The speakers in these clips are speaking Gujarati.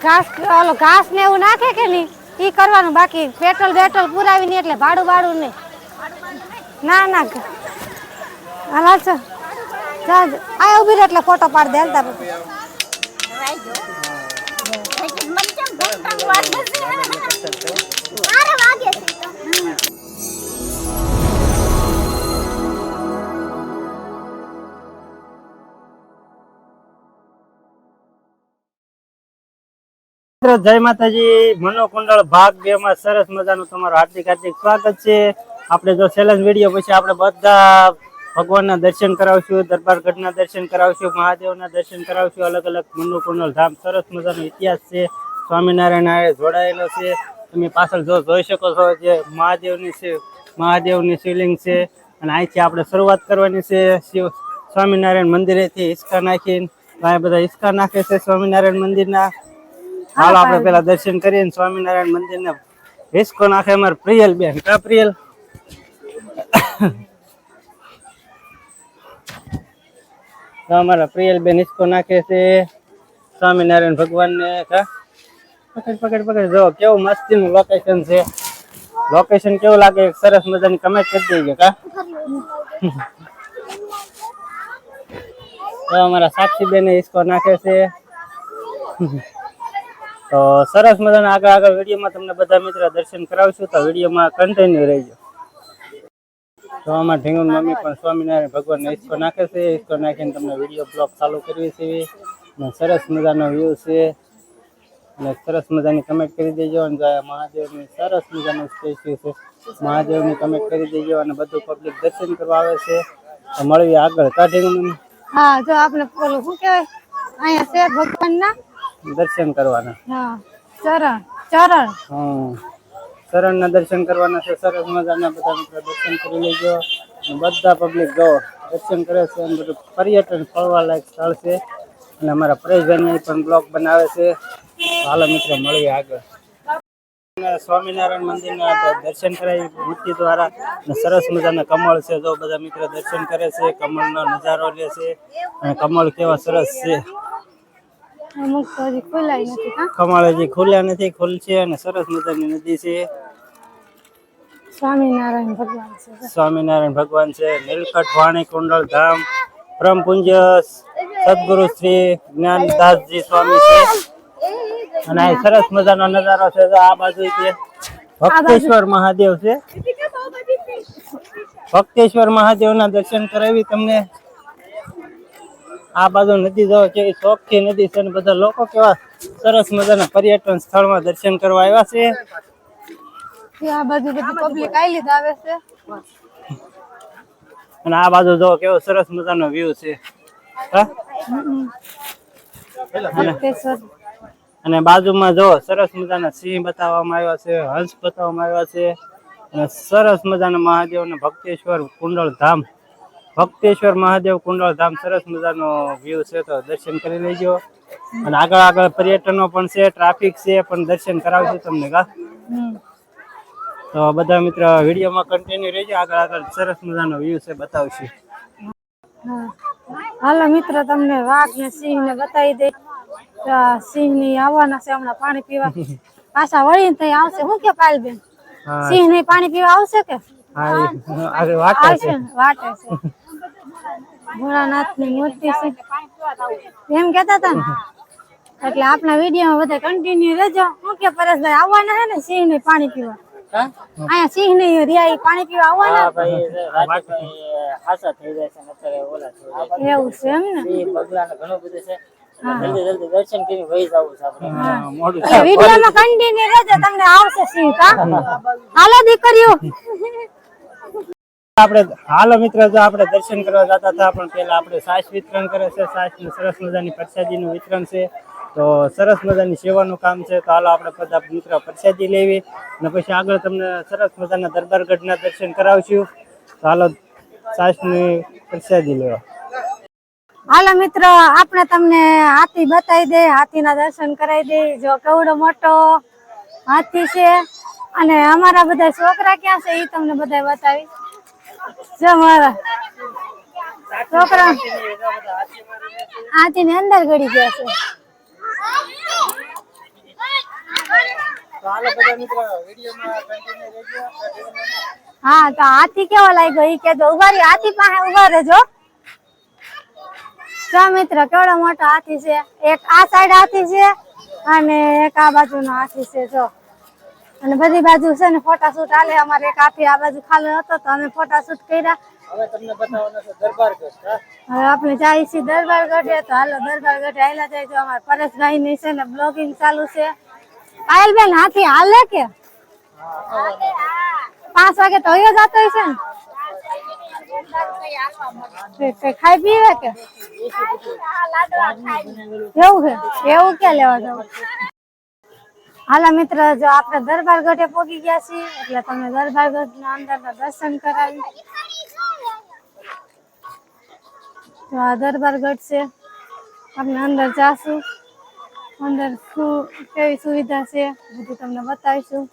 ઘાસ ઓલો ઘાસ ને એવું નાખે કે નહીં એ કરવાનું બાકી પેટ્રોલ બેટ્રોલ પુરાવી નહીં એટલે ભાડું ભાડું નહીં ના ના હાલ છો જા. આ ઊભી રહે એટલે ફોટો પાડ દે હાલતા પછી. મિત્રો જય માતાજી. મનોકુંડળ ભાગ બે માં સરસ મજાનું તમારું હાર્દિક હાર્દિક સ્વાગત છે. આપણે જો ચેલેન્જ વીડિયો પછી આપણે બધા ભગવાનના દર્શન કરાવશું, દરબારગઢના દર્શન કરાવશું, મહાદેવના દર્શન કરાવશું. અલગ અલગ મનોકુંડળ ધામ સરસ મજાનો ઇતિહાસ છે. સ્વામિનારાયણ જોડાયેલો છે. તમે પાછળ જો જોઈ શકો છો જે મહાદેવની છે, મહાદેવની શિવલિંગ છે. અને અહીંથી આપણે શરૂઆત કરવાની છે. શિવ સ્વામિનારાયણ મંદિરેથી હિસકા નાખીને. અહીંયા બધા હિસકા નાખે છે સ્વામિનારાયણ મંદિરના. હાલો આપણે પેલા દર્શન કરીએ ને સ્વામિનારાયણ મંદિર ને હિસકો નાખે અમારે પ્રિયલ બેન. કા પ્રિયલ? તો અમારા પ્રિયલ બેન હિસકો નાખે છે. સ્વામિનારાયણ ભગવાન ને કા? પકડ પકડ પકડ. જો કેવું મસ્તી નું લોકેશન છે. લોકેશન કેવું લાગે? સરસ મજાની કમેન્ટ કરી દેજો કા? તો અમારા સાક્ષી બેન હિસકો નાખે છે. તો સરસ મજાના આગળ આગળ વિડીયોમાં તમને બધા મિત્રો દર્શન કરાવશું તો વિડીયોમાં કન્ટિન્યુ રહેજો. તો આમાં ઢીંગુન મમ્મી પણ સ્વામિનારાયણ ભગવાનને ઈસકો નાખે છે. ઈસકો નાખીને તમને વીડિયો બ્લોગ ચાલુ કરવી છે. અને સરસ મજાનો વ્યૂ છે. અને સરસ મજાની કમેન્ટ કરી દેજો અને મહાદેવની સરસ મજાનું સ્ટેચ્યુ છે, મહાદેવની કમેન્ટ કરી દેજો અને બધું પબ્લિક દર્શન કરવા આવે છે. મળવી આગળ. કાઢી હા, જો આપણે શું કહેવાય? અહીંયા છે ભગવાનના. દર્શન કરવાના. હા ચરણ ચરણ. શરણના દર્શન કરવાના છે સરસ મજાના બધા મિત્રો. દર્શન કરી લેજો બધા પબ્લિક જો દર્શન કરે છે એમ બધું પર્યટન ફરવા લાયક સ્થળ છે. અને અમારા પરેશભાઈ પણ બ્લોગ બનાવે છે. હાલો મિત્રો મળીએ આગળ. સ્વામિનારાયણ મંદિરના દર્શન કરાવી મૂર્તિ દ્વારા. સરસ મજાના કમળ છે જો બધા મિત્રો દર્શન કરે છે કમળનો નજારો લે છે. અને કમળ કેવા સરસ છે. અમુક તો હજી ખોલાય નથી હા? હજી ખુલ્યા નથી ખુલશે અને સરસ મજાની નદી છે. સ્વામિનારાયણ ભગવાન છે સ્વામિનારાયણ ભગવાન છે. નીલકંઠ વાણી કુંડળ ધામ પરમ પૂજ્ય સદગુરુ શ્રી જ્ઞાનદાસજી સ્વામી છે. અને આ સરસ મજાનો નજારો છે આ બાજુ છે. ભક્તેશ્વર મહાદેવ છે. ભક્તેશ્વર મહાદેવના દર્શન કરાવી તમને. આ બાજુ નદી જો કેવી ચોખ્ખી નદી છે અને બધા લોકો કેવા સરસ મજાના પર્યટન સ્થળમાં દર્શન કરવા આવ્યા છે. આ બાજુ બધી પબ્લિક આઈ આવે છે. અને આ બાજુ જો કેવો સરસ મજાનો વ્યૂ છે. અને બાજુમાં જો સરસ મજાના સિંહ બતાવવામાં આવ્યા છે હંસ બતાવવામાં આવ્યા છે. અને સરસ મજાના મહાદેવ ને ભક્તેશ્વર કુંડળ ધામ ભક્તેશ્વર મહાદેવ કુંડળ ધામ સરસ મજાનો વ્યૂ છે તો દર્શન કરી લેજો. અને આગળ આગળ પર્યટનો પણ છે ટ્રાફિક છે પણ દર્શન કરાવશું તમને કા તો બધા મિત્ર વિડીયોમાં કન્ટિન્યુ રહેજો આગળ આગળ સરસ મજાનો વ્યૂ છે બતાવશે. હાલો મિત્ર તમને વાઘ ને સિંહ ને બતાવી દે. સિંહની આવવાના છે હમણાં પાણી પીવા. પાછા વળીને થઈ આવશે. શું કે પાલબેન બેન સિંહ ને પાણી પીવા આવશે કે? હા એ વાટે છે. વાટે છે. ભોળાનાથની મૂર્તિ છે. એમ કેતા હતા ને? એટલે આપણા વીડિયો બધા કન્ટિન્યુ રહેજો. શું કે પરેશભાઈ આવવાના છે ને સિંહ ને પાણી પીવા. અહીંયા સિંહ ને રિયા પાણી પીવા આવવાના? એવું છે એમ ને? મોડું એ વિડીયોમાં કન્ટિન્યુ રહેજો તમને આવશે સિંહ કા હાલો દીકરીઓ. આપણે હાલ મિત્ર, જો આપણે દર્શન કરવા જતા હતા, પણ પેલા આપણે સાસ વિતરણ કરે છે. સાસ ને સરસ મજાની પ્રસાદીનું વિતરણ છે. તો સરસ મજાની સેવાનું કામ છે. તો હાલો આપણે બધા મિત્ર પ્રસાદી લેવી. અને પછી આગળ તમને સરસ મજાના દરબારગઢના દર્શન કરાવશું. તો હાલો સાસની પ્રસાદી લેવા. હાલો મિત્રો, આપણે તમને હાથી બતાવી દે, હાથીના દર્શન કરાવી દે. જો કેવડો મોટો હાથી છે. અને અમારા બધા છોકરા ક્યાં છે એ તમને બધા બતાવી જો છોકરા હાથી ને અંદર ગળી ગયા છે. હા, તો હાથી કેવા લાગ્યો? ઈ કેજો ઊભા રહી હાથી પાસે ઊભા રહેજો. જો મિત્ર, કેવડો મોટો હાથી છે. એક આ સાઈડ હાથી છે અને એક આ બાજુનો હાથી છે, જો. અને બધી બાજુ છે ને ફોટા શૂટ હાલે. અમારે એક હાથી આ બાજુ ખાલી હતો તો અમે ફોટા શૂટ કર્યા. હવે તમને બતાવવાનો છે દરબાર ગઢ હવે આપણે જાય છીએ દરબાર ગઢે. તો હાલો દરબાર ગઢે આયલા જાય તો અમારા પરેશભાઈ ની છે ને બ્લોગિંગ ચાલુ છે. પાયલબેન હાથી હાલે કે? પાંચ વાગે તો અહીંયા જતો છે ને? ખાઈ પીવે કે? એવું છે? એવું કે લેવા જવું? હાલા મિત્ર જો આપણે દરબાર ગઢે પહોંચી ગયા છીએ એટલે તમને દરબાર ગઢ ના અંદર દર્શન કરાવી. તો આ દરબાર ગઢ છે. આપણે અંદર જાશું. અંદર શું કેવી સુવિધા છે બધું તમને બતાવીશું.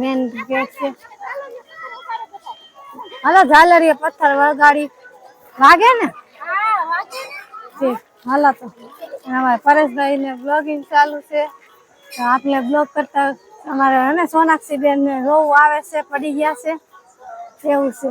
મેન ગેટ છે. હાલો ઝાલરીએ પથ્થર વળગાડી વાગે ને? હાલા તો. અમારે પરેશભાઈ ને બ્લોગિંગ ચાલુ છે. આપણે બ્લોગ કરતા અમારે હે ને, સોનાક્ષી બેન ને રોવું આવે છે, પડી ગયા છે, એવું છે.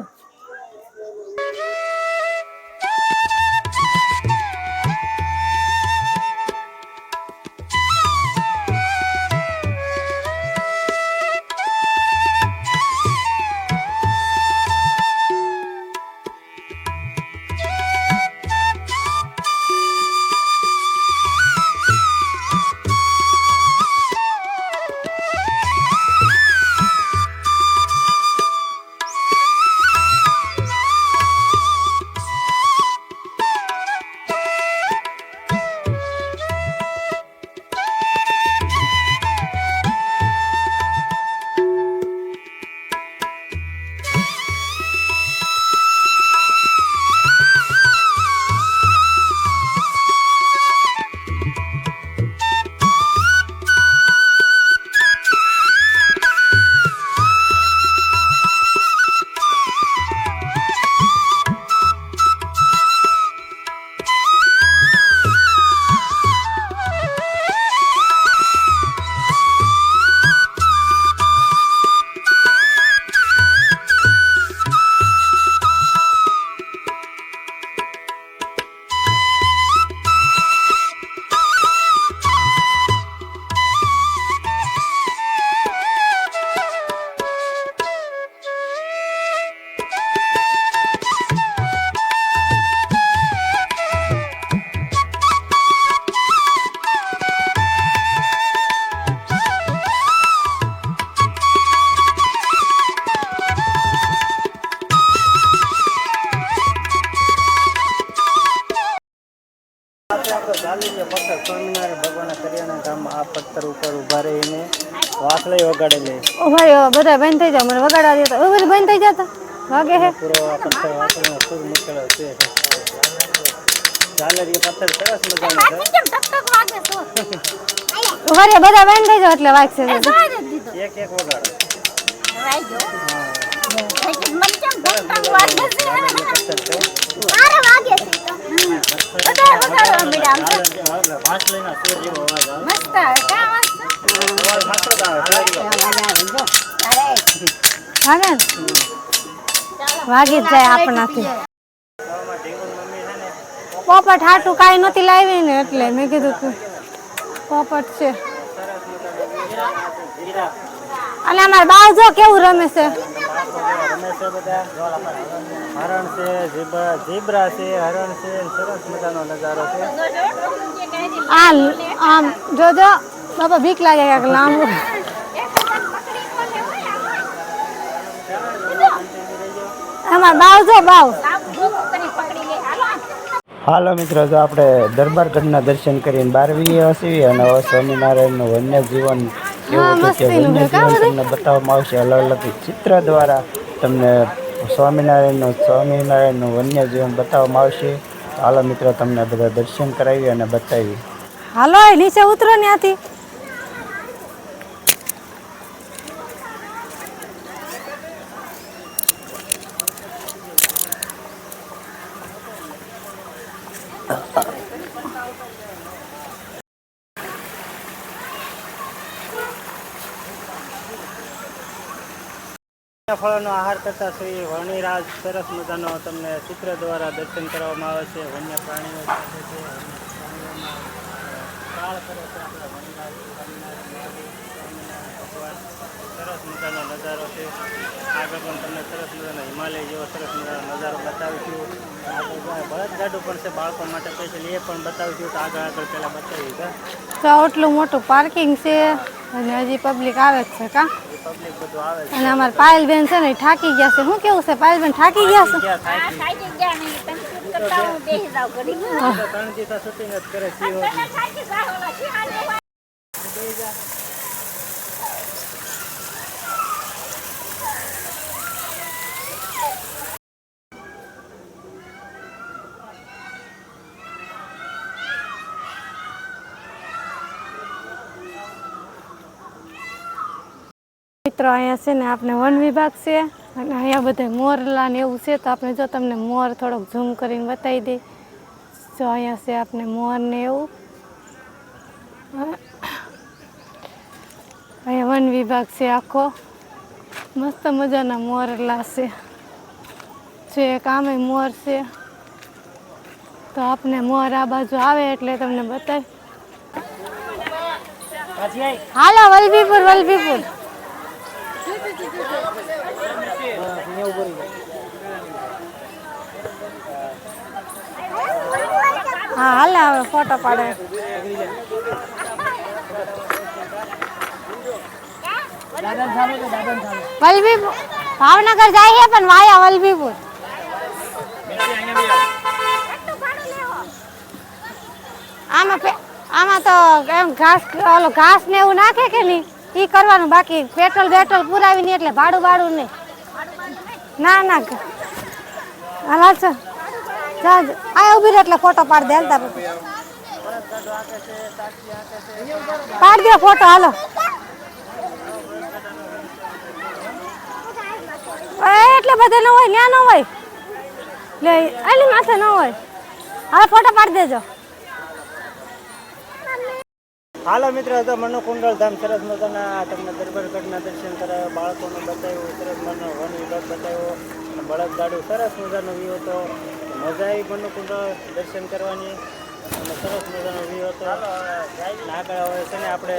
આપણે આપણો ચાલીને પથ્થર સ્વામિનારાયણ ભગવાનના કરિયાના ધામમાં આ પથ્થર ઉપર ઊભા રહીને વાસળી વગાડેલી ઓ ભાઈ ઓ બધા બંધ થઈ જાવ મને વગાડા દેતા ઓ બધું બંધ થઈ જાતા વાગે હે. પૂરો આ પથ્થર વાસળીનો સૂર મૂકેલો છે. ઝાલરી પથ્થર સરસ મજાનો છે. ઊભા રે બધા બંધ થઈ જાવ એટલે વાગશે. એક એક વગાડો. પથ્થર વાગે જાય આપણાથી પોપટ હાટું કાંઈ નથી લાવી ને એટલે મેં કીધું કે પોપટ છે અને અમારા બાવ જો કેવું રમે છે? રમે છે બધા. હરણ છે ઝીબ્રા ઝીબ્રા છે હરણ છે સરસ મજાનો નજારો છે. આમ આમ જોજો બાપા બીક લાગે કાંઈક લાંબુ. અમારા બાવ જો બાવ. હાલો મિત્રો જો આપણે દરબારગઢના દર્શન કરીને બારવી હસીએ અને હવે સ્વામિનારાયણનું વન્ય જીવન હા, છે કે મસ્તીનું વન્ય જીવન તમને બતાવવામાં આવશે અલગ અલગ ચિત્ર દ્વારા. તમને સ્વામિનારાયણનું સ્વામિનારાયણનું વન્ય જીવન બતાવવામાં આવશે. હાલો મિત્રો, તમને બધા દર્શન કરાવી અને બતાવી. હાલો નીચે ઉતરો ત્યાંથી મીઠા ફળોનો આહાર કરતા શ્રી વર્ણિરાજ સરસ મજાનો તમને ચિત્ર દ્વારા દર્શન કરવામાં આવે છે. વન્ય પ્રાણીઓ સાથે છે. સરસ મજાનો નજારો છે. આગળ પણ તમને સરસ મજાનો હિમાલય જેવો સરસ મજાનો નજારો બતાવીશું આગળ બળદગાડું પણ છે બાળકો માટે સ્પેશિયલ. એ પણ બતાવીશું તો આગળ આગળ પહેલાં બતાવી તો આટલું મોટું પાર્કિંગ છે અને હજી પબ્લિક આવે જ છે કા? એ પબ્લિક બધું આવે છે. અને અમારા પાયલબેન છે ને એ થાકી ગયા છે. શું કેવું છે? પાયલબેન થાકી ગયા છે? ક્યાં થાય છે? થાકી ગયા નહીં તમે શું કરતા હું બેસી જાઉં ઘડીક. તો ત્રણ દી તો શૂટિંગ જ કરે છે તમે થાકી જાઓ, ઓલા શિયાળે હોય. મિત્રો અહીંયા છે ને આપણે વન વિભાગ છે. અને અહીંયા બધા મોરલા ને એવું છે તો આપણે જો તમને મોર થોડોક ઝૂમ કરીને બતાવી દઈ. જો અહીંયા છે આપણે મોર ને એવું. અહીંયા વન વિભાગ છે આખો. મસ્ત મજાના મોરલા છે. છે એક આમે મોર છે. તો આપને મોર આ બાજુ આવે એટલે તમને બતાવી. હાલો વલભીપુર વલભીપુર. હા, હાલે હવે, ફોટો પાડે. વલભીપુર ભાવનગર જાય છે, પણ વાયા વલભીપુર આમાં આમાં તો એમ ઘાસ ઓલો ઘાસ ને એવું નાખે કે નહીં? ઈ કરવાનું બાકી. પેટ્રોલ બેટ્રોલ પુરાવી નહીં એટલે ભાડું ભાડું નહીં. ના ના હાલ છે જા જા. આ ઊભી રહે એટલે ફોટો પાડ દે હાલતા પાડ દે ફોટો હાલો. એટલે બધે ન હોય, ન્યા ન હોય. લે આલી માથે ન હોય. હવે ફોટો પાડ દેજો. હાલો મિત્રો તો મનોકુંડળ ધામ સરસ મજાના તમને દરબારગઢના દર્શન કરાવ્યો, બાળકોને બતાવ્યું, સરસ મજાનો વન વિભાગ બતાવ્યો બળદગાડું સરસ મજાનો વ્યૂ હતો મજા આવી મનોકુંડળ દર્શન કરવાની. અને સરસ મજાનો વ્યૂ હતો. આગળ હવે છે ને આપણે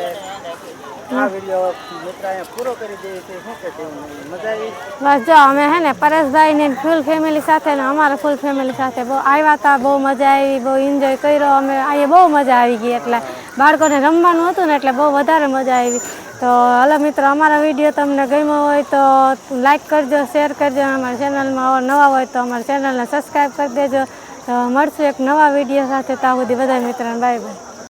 આ વીડિયો મિત્ર અહીંયા પૂરો કરી દઈએ છીએ. શું કે મજા આવી બસ જો, અમે હે ને પરેશભાઈ ને ફૂલ ફેમિલી સાથે ને અમારા ફૂલ ફેમિલી સાથે બહુ આવ્યા હતા બહુ મજા આવી, બહુ એન્જોય કર્યો. અમે અહીંયા બહુ મજા આવી ગઈ. એટલે બાળકોને રમવાનું હતું ને એટલે બહુ વધારે મજા આવી. તો હલો મિત્રો, અમારો વીડિયો તમને ગમ્યો હોય તો લાઈક કરજો શેર કરજો અમારા ચેનલમાં નવા હોય તો અમારા ચેનલને સબસ્ક્રાઈબ કરી દેજો. તો મળશું એક નવા વીડિયો સાથે. તો આ બધી બધા મિત્રોને બાય બાય